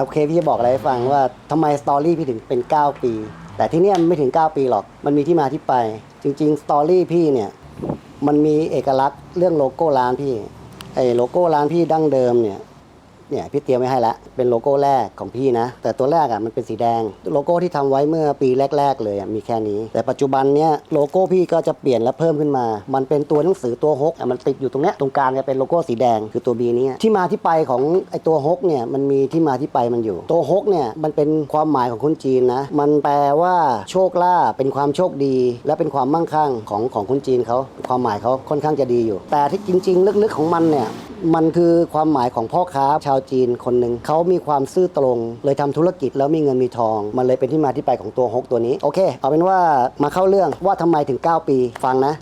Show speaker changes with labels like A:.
A: โอเคพี่จะบอกอะไรให้ฟังว่าทำไมสตอรี่พี่ถึงเป็น 9 ปี แต่ที่เนี่ยมันไม่ถึง 9 ปีหรอก มันมีที่มาที่ไป จริงๆสตอรี่พี่เนี่ยมันมีเอกลักษณ์เรื่องโลโก้ร้านพี่ไอ้โลโก้ร้านพี่ดั้งเดิมเนี่ย เนี่ยพี่เตรียมไว้ให้แล้วเป็นโลโก้แรกของพี่นะ แต่ตัวแรกอะมันเป็นสีแดง โลโก้ที่ทำไว้เมื่อปีแรก ๆ เลยอะมีแค่นี้ แต่ปัจจุบันเนี้ยโลโก้พี่ก็จะเปลี่ยนและเพิ่มขึ้นมา มันเป็นตัวหนังสือตัวฮกอะมันติดอยู่ตรงเนี้ยตรงกลางจะเป็นโลโก้สีแดงคือตัว B เนี้ที่มาที่ไปของไอตัวฮกเนี่ยมันมีที่มาที่ไปมันอยู่ ตัวฮกเนี่ยมันเป็นความหมายของคนจีนนะมันแปลว่าโชคลาภเป็นความโชคดี และเป็นความมั่งคั่งของของคนจีนเขาความหมายเขาค่อนข้างจะดีอยู่ แต่ที่จริง ๆ ลึกๆของมันเนี่ยมันคือความหมายของพ่อค้าชาวาวจีนคนหนึ่งเขามีความซื่อตรง เลยทำธุรกิจแล้วมีเงินมีทอง มันเลยเป็นที่มาที่ไปของตัวฮกตัวนี้ โอเค เอาเป็นว่ามาเข้าเรื่องว่าทำไมถึง 9 ปี ฟังนะ